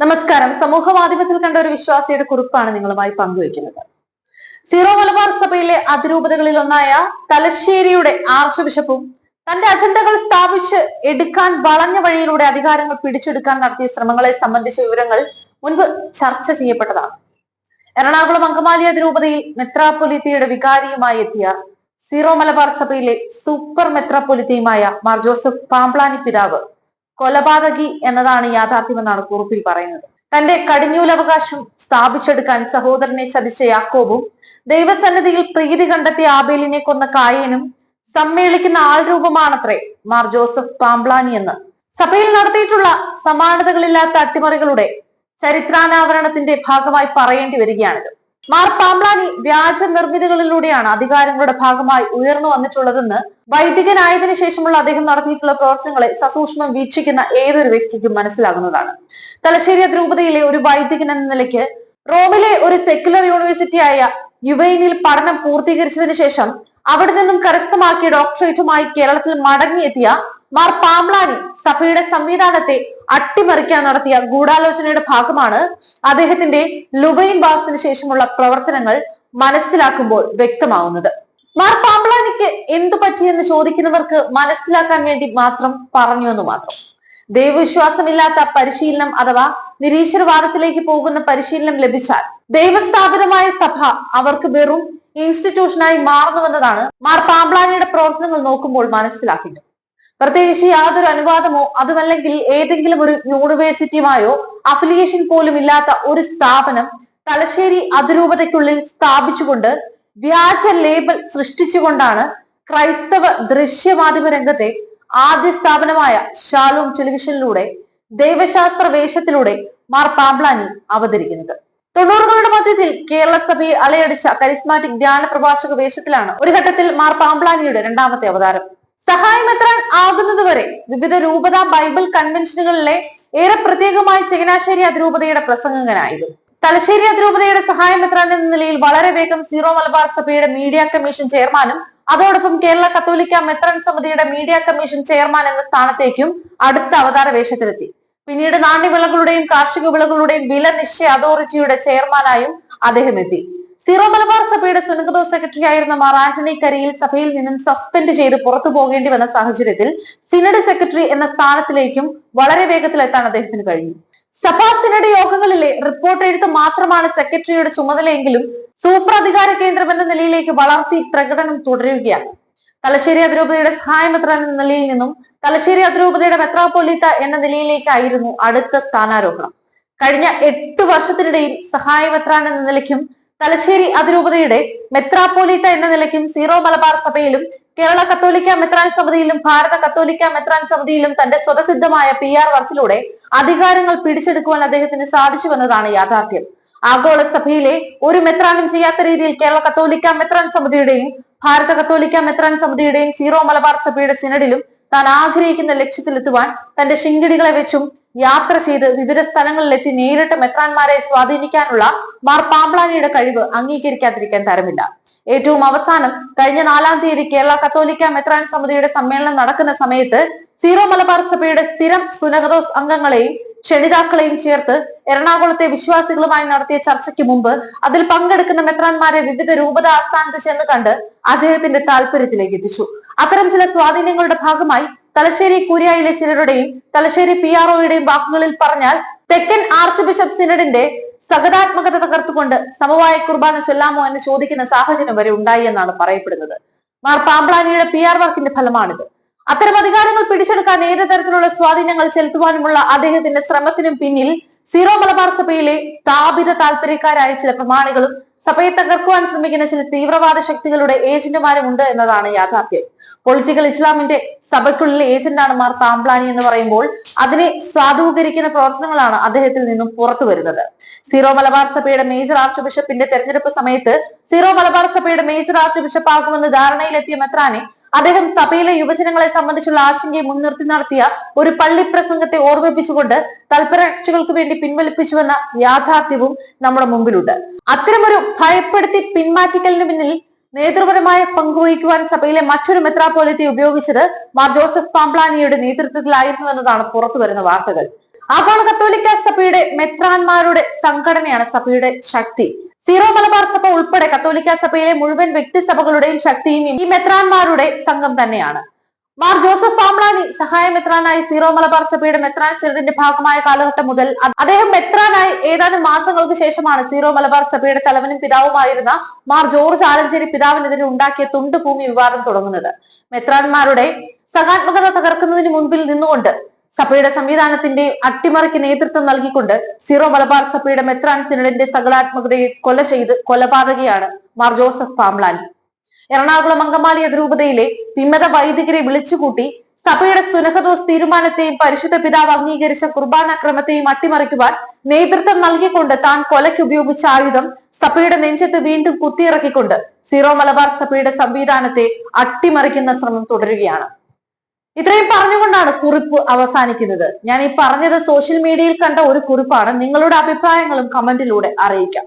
നമസ്കാരം. സമൂഹ മാധ്യമത്തിൽ കണ്ട ഒരു വിശ്വാസിയുടെ കുറിപ്പാണ് നിങ്ങളുമായി പങ്കുവയ്ക്കുന്നത്. സീറോ മലബാർ സഭയിലെ അതിരൂപതകളിൽ ഒന്നായ തലശ്ശേരിയുടെ ആർച്ച് ബിഷപ്പും തന്റെ അജണ്ടകൾ സ്ഥാപിച്ച് എടുക്കാൻ വളഞ്ഞ വഴിയിലൂടെ അധികാരങ്ങൾ പിടിച്ചെടുക്കാൻ നടത്തിയ ശ്രമങ്ങളെ സംബന്ധിച്ച വിവരങ്ങൾ മുൻപ് ചർച്ച ചെയ്യപ്പെട്ടതാണ്. എറണാകുളം അങ്കമാലി അതിരൂപതയിൽ മെത്രാപ്പൊലിത്തയുടെ വികാരിയുമായി എത്തിയ സീറോ മലബാർ സഭയിലെ സൂപ്പർ മെത്രാപ്പൊലിത്തയുമായ മാർ ജോസഫ് പാംപ്ലാനി പിതാവ് കൊലപാതകി എന്നതാണ് യാഥാർത്ഥ്യമെന്നാണ് കുറിപ്പിൽ പറയുന്നത്. തന്റെ കടിഞ്ഞൂലവകാശം സ്ഥാപിച്ചെടുക്കാൻ സഹോദരനെ ചതിച്ച യാക്കോബും ദൈവസന്നിധിയിൽ പ്രീതി കണ്ടെത്തിയ ആബേലിനെ കൊന്ന കായനും സമ്മേളിക്കുന്ന ആൾ രൂപമാണത്രേ മാർ ജോസഫ് പാംപ്ലാനി എന്ന്. സഭയിൽ നടത്തിയിട്ടുള്ള സമാനതകളില്ലാത്ത അട്ടിമറികളുടെ ചരിത്രാനാവരണത്തിന്റെ ഭാഗമായി പറയേണ്ടി വരികയാണിത്. മാർ പാംപ്ലാനി വ്യാജ നിർമ്മിതികളിലൂടെയാണ് അധികാരങ്ങളുടെ ഭാഗമായി ഉയർന്നു വന്നിട്ടുള്ളതെന്ന് വൈദികനായതിനു ശേഷമുള്ള അദ്ദേഹം നടത്തിയിട്ടുള്ള പ്രവർത്തനങ്ങളെ സസൂക്ഷ്മം വീക്ഷിക്കുന്ന ഏതൊരു വ്യക്തിക്കും മനസ്സിലാകുന്നതാണ്. തലശ്ശേരി അതിരൂപതയിലെ ഒരു വൈദികൻ എന്ന നിലയ്ക്ക് റോമിലെ ഒരു സെക്യുലർ യൂണിവേഴ്സിറ്റിയായ യുവൈനിൽ പഠനം പൂർത്തീകരിച്ചതിനു ശേഷം അവിടെ നിന്നും കരസ്ഥമാക്കിയ ഡോക്ടറേറ്റുമായി കേരളത്തിൽ മടങ്ങിയെത്തിയ മാർ പാംലാനി സഭയുടെ സംവിധാനത്തെ അട്ടിമറിക്കാൻ നടത്തിയ ഗൂഢാലോചനയുടെ ഭാഗമാണ് അദ്ദേഹത്തിന്റെ ലുബൈൻ വാസത്തിന് ശേഷമുള്ള പ്രവർത്തനങ്ങൾ മനസ്സിലാക്കുമ്പോൾ വ്യക്തമാവുന്നത്. മാർ പാംപ്ലാനിക്ക് എന്തു പറ്റിയെന്ന് ചോദിക്കുന്നവർക്ക് മനസ്സിലാക്കാൻ വേണ്ടി മാത്രം പറഞ്ഞു എന്ന് മാത്രം. ദൈവവിശ്വാസമില്ലാത്ത പരിശീലനം അഥവാ നിരീശ്വരവാദത്തിലേക്ക് പോകുന്ന പരിശീലനം ലഭിച്ചാൽ ദൈവസ്ഥാപിതമായ സഭ അവർക്ക് വെറും ഇൻസ്റ്റിറ്റ്യൂഷനായി മാറുന്നുവെന്നതാണ് മാർ പാംപ്ലാനിയുടെ പ്രവർത്തനങ്ങൾ നോക്കുമ്പോൾ മനസ്സിലാക്കുന്നത് പ്രത്യേകിച്ച് യാതൊരു അനുവാദമോ അതുമല്ലെങ്കിൽ ഏതെങ്കിലും ഒരു യൂണിവേഴ്സിറ്റിയുമായോ അഫിലിയേഷൻ പോലും ഇല്ലാത്ത ഒരു സ്ഥാപനം തലശ്ശേരി അതിരൂപതയ്ക്കുള്ളിൽ സ്ഥാപിച്ചുകൊണ്ട് വ്യാജ ലേബൽ സൃഷ്ടിച്ചുകൊണ്ടാണ് ക്രൈസ്തവ ദൃശ്യമാധ്യമ രംഗത്തെ ആദ്യ സ്ഥാപനമായ ഷാലൂം ടെലിവിഷനിലൂടെ ദൈവശാസ്ത്ര വേഷത്തിലൂടെ മാർ പാംബ്ലാനി അവതരിക്കുന്നത്. തൊണ്ണൂറുകളുടെ മധ്യത്തിൽ കേരള സഭയെ അലയടിച്ച കരിസ്മാറ്റിക് ധ്യാന പ്രഭാഷക വേഷത്തിലാണ് ഒരു ഘട്ടത്തിൽ മാർ പാബ്ലാനിയുടെ രണ്ടാമത്തെ അവതാരം. സഹായമെത്രാൻ ആകുന്നതുവരെ വിവിധ രൂപത ബൈബിൾ കൺവെൻഷനുകളിലെ ഏറെ പ്രത്യേകമായി ചങ്ങനാശ്ശേരി അതിരൂപതയുടെ പ്രസംഗകനായിരുന്നു. തലശ്ശേരി അതിരൂപതയുടെ സഹായമെത്രാൻ എന്ന നിലയിൽ വളരെ വേഗം സീറോ മലബാർ സഭയുടെ മീഡിയ കമ്മീഷൻ ചെയർമാനും അതോടൊപ്പം കേരള കത്തോലിക്ക മെത്രൻ സമിതിയുടെ മീഡിയ കമ്മീഷൻ ചെയർമാൻ എന്ന സ്ഥാനത്തേക്കും അടുത്ത അവതാര വേഷത്തിലെത്തി. പിന്നീട് നാണ്യവിളകളുടെയും കാർഷിക വിളകളുടെയും വില നിശ്ചയ അതോറിറ്റിയുടെ ചെയർമാനായും അദ്ദേഹം എത്തി. സീറോ മലബാർ സഭയുടെ സുനകദോ സെക്രട്ടറി ആയിരുന്ന മാർ ആന്റണി കരിയിൽ സഭയിൽ നിന്നും സസ്പെൻഡ് ചെയ്ത് പുറത്തു പോകേണ്ടി വന്ന സാഹചര്യത്തിൽ സിനഡ് സെക്രട്ടറി എന്ന സ്ഥാനത്തിലേക്കും വളരെ വേഗത്തിൽ എത്താൻ അദ്ദേഹത്തിന് കഴിഞ്ഞു. സഭാ സിനഡ് യോഗങ്ങളിലെ റിപ്പോർട്ട് എഴുത്ത് മാത്രമാണ് സെക്രട്ടറിയുടെ ചുമതലയെങ്കിലും സൂപ്പർ അധികാര കേന്ദ്രം എന്ന നിലയിലേക്ക് വളർത്തി പ്രകടനം തുടരുകയാണ്. തലശ്ശേരി അതിരൂപതയുടെ സഹായമെത്രാൻ എന്ന നിലയിൽ നിന്നും തലശ്ശേരി അതിരൂപതയുടെ മെത്രാപൊലീത്ത എന്ന നിലയിലേക്കായിരുന്നു അടുത്ത സ്ഥാനാരോഹണം. കഴിഞ്ഞ എട്ട് വർഷത്തിനിടയിൽ സഹായമെത്രാൻ എന്ന നിലയ്ക്കും തലശ്ശേരി അതിരൂപതയുടെ മെത്രാപ്പോലീത്ത എന്ന നിലയ്ക്കും സീറോ മലബാർ സഭയിലും കേരള കത്തോലിക്ക മെത്രാൻ സമിതിയിലും ഭാരത കത്തോലിക്ക മെത്രാൻ സമിതിയിലും തന്റെ സ്വതസിദ്ധമായ പി ആർ വർക്കിലൂടെ അധികാരങ്ങൾ പിടിച്ചെടുക്കുവാൻ അദ്ദേഹത്തിന് സാധിച്ചുവെന്നതാണ് യാഥാർത്ഥ്യം. ആഗോള സഭയിലെ ഒരു മെത്രാനും ചെയ്യാത്ത രീതിയിൽ കേരള കത്തോലിക്ക മെത്രാൻ സമിതിയുടെയും ഭാരത കത്തോലിക്ക മെത്രാൻ സമിതിയുടെയും സീറോ മലബാർ സഭയുടെ സിനഡിലും താൻ ആഗ്രഹിക്കുന്ന ലക്ഷ്യത്തിലെത്തുവാൻ തന്റെ ശിങ്കിടികളെ വെച്ചും യാത്ര ചെയ്ത് വിവിധ സ്ഥലങ്ങളിലെത്തി നേരിട്ട് മെത്രാൻമാരെ സ്വാധീനിക്കാനുള്ള മാർ പാമ്പ്ലാനിയുടെ കഴിവ് അംഗീകരിക്കാതിരിക്കാൻ തരമില്ല. ഏറ്റവും അവസാനം കഴിഞ്ഞ നാലാം തീയതി കേരള കത്തോലിക്ക മെത്രാൻ സമിതിയുടെ സമ്മേളനം നടക്കുന്ന സമയത്ത് സീറോ മലബാർ സഭയുടെ സ്ഥിരം സുനഗദോസ് അംഗങ്ങളെയും ക്ഷണിതാക്കളെയും ചേർത്ത് എറണാകുളത്തെ വിശ്വാസികളുമായി നടത്തിയ ചർച്ചയ്ക്ക് മുമ്പ് അതിൽ പങ്കെടുക്കുന്ന മെത്രാന്മാരെ വിവിധ രൂപത ആസ്ഥാനത്ത് ചെന്ന് കണ്ട് അദ്ദേഹത്തിന്റെ താല്പര്യത്തിലേക്ക് എത്തിച്ചു. അത്തരം ചില സ്വാധീനങ്ങളുടെ ഭാഗമായി തലശ്ശേരി കൂരിയായിലെ ചിലരുടെയും തലശ്ശേരി പി ആർ ഒയുടെയും വാക്കുകളിൽ പറഞ്ഞാൽ തെക്കൻ ആർച്ച് ബിഷപ്പ് സിനഡിന്റെ സഹതാത്മകത തകർത്തുകൊണ്ട് സമവായ കുർബാന ചൊല്ലാമോ എന്ന് ചോദിക്കുന്ന സാഹചര്യം വരെ ഉണ്ടായി എന്നാണ് പറയപ്പെടുന്നത്. മാർ പാമ്പ്ലാനിയുടെ പി ആർ വർക്കിന്റെ ഫലമാണിത്. അത്തരം അധികാരങ്ങൾ പിടിച്ചെടുക്കാൻ ഏത് തരത്തിലുള്ള സ്വാധീനങ്ങൾ ചെലുത്തുവാനുമുള്ള അദ്ദേഹത്തിന്റെ ശ്രമത്തിനും പിന്നിൽ സീറോ മലബാർ സഭയിലെ സ്ഥാപിത താല്പര്യക്കാരായ ചില പ്രമാണികളും സഭയെ തകർക്കുവാൻ ശ്രമിക്കുന്ന ചില തീവ്രവാദ ശക്തികളുടെ ഏജന്റുമാരും ഉണ്ട് എന്നതാണ് യാഥാർത്ഥ്യം. പൊളിറ്റിക്കൽ ഇസ്ലാമിന്റെ സഭയ്ക്കുള്ളിലെ ഏജന്റാണ് മാർ താംപ്ലാനി എന്ന് പറയുമ്പോൾ അതിനെ സ്വാധൂകരിക്കുന്ന പ്രവർത്തനങ്ങളാണ് അദ്ദേഹത്തിൽ നിന്നും പുറത്തു വരുന്നത്. സീറോ മലബാർ സഭയുടെ മേജർ ആർച്ച് ബിഷപ്പിന്റെ തെരഞ്ഞെടുപ്പ് സമയത്ത് സീറോ മലബാർ സഭയുടെ മേജർ ആർച്ച് ബിഷപ്പ് ആകുമെന്ന് ധാരണയിലെത്തിയ മെത്രാനെ അദ്ദേഹം സഭയിലെ യുവജനങ്ങളെ സംബന്ധിച്ചുള്ള ആശങ്കയെ മുൻനിർത്തി നടത്തിയ ഒരു പള്ളി പ്രസംഗത്തെ ഓർമ്മിപ്പിച്ചുകൊണ്ട് തൽപരകക്ഷികൾക്ക് വേണ്ടി പിൻവലിപ്പിച്ചുവെന്ന യാഥാർത്ഥ്യവും നമ്മുടെ മുമ്പിലുണ്ട്. അത്തരമൊരു ഭയപ്പെടുത്തി പിന്മാറ്റിക്കലിന് പിന്നിൽ നേതൃപരമായ പങ്കുവഹിക്കുവാൻ സഭയിലെ മറ്റൊരു മെത്രാപോലിത്തെ ഉപയോഗിച്ചത് മാർ ജോസഫ് പാംപ്ലാനിയുടെ നേതൃത്വത്തിലായിരുന്നു എന്നതാണ് പുറത്തു വരുന്ന വാർത്തകൾ. ആഗോള കത്തോലിക്ക സഭയുടെ മെത്രാന്മാരുടെ സംഘടനയാണ് സഭയുടെ ശക്തി. സീറോ മലബാർ സഭ ഉൾപ്പെടെ കത്തോലിക്ക സഭയിലെ മുഴുവൻ വ്യക്തി വ്യക്തിസഭകളുടെയും ശക്തിയും ഈ മെത്രാൻമാരുടെ സംഘം തന്നെയാണ്. മാർ ജോസഫ് പാംലാനി സഹായ മെത്രാനായി സീറോ മലബാർ സഭയുടെ മെത്രാൻ സിനഡിന്റെ ഭാഗമായ കാലഘട്ടം മുതൽ അദ്ദേഹം മെത്രാനായി ഏതാനും മാസങ്ങൾക്ക് ശേഷമാണ് സീറോ മലബാർ സഭയുടെ തലവനും പിതാവുമായിരുന്ന മാർ ജോർജ് ആലഞ്ചേരി പിതാവിനെതിരെ ഉണ്ടാക്കിയ തുണ്ടുഭൂമി വിവാദം തുടങ്ങുന്നത്. മെത്രാൻമാരുടെ സഹാത്മകത തകർക്കുന്നതിന് മുൻപിൽ നിന്നുകൊണ്ട് സഭയുടെ സംവിധാനത്തിന്റെ അട്ടിമറിക്ക് നേതൃത്വം നൽകിക്കൊണ്ട് സീറോ മലബാർ സഭയുടെ മെത്രാൻ സിനഡിന്റെ സകലാത്മകതയെ കൊല ചെയ്ത് കൊലപാതകയാണ് മാർ ജോസഫ് പാംളാനി എറണാകുളം അങ്കമാലി അതിരൂപതയിലെ വിമത വൈദികരെ വിളിച്ചുകൂട്ടി സഭയുടെ സുനഹദോസ് തീരുമാനത്തെയും പരിശുദ്ധ പിതാവ് അംഗീകരിച്ച കുർബാന ക്രമത്തെയും അട്ടിമറിക്കുവാൻ നേതൃത്വം നൽകിക്കൊണ്ട് താൻ കൊലയ്ക്ക് ഉപയോഗിച്ച ആയുധം സഭയുടെ നെഞ്ചത്ത് വീണ്ടും കുത്തിയിറക്കിക്കൊണ്ട് സീറോ മലബാർ സഭയുടെ സംവിധാനത്തെ അട്ടിമറിക്കുന്ന ശ്രമം തുടരുകയാണ്. ഇത്രയും പറഞ്ഞുകൊണ്ടാണ് കുറിപ്പ് അവസാനിക്കുന്നത്. ഞാൻ ഈ പറഞ്ഞത് സോഷ്യൽ മീഡിയയിൽ കണ്ട ഒരു കുറിപ്പാണ്. നിങ്ങളുടെ അഭിപ്രായങ്ങളും കമന്റിലൂടെ അറിയിക്കാം.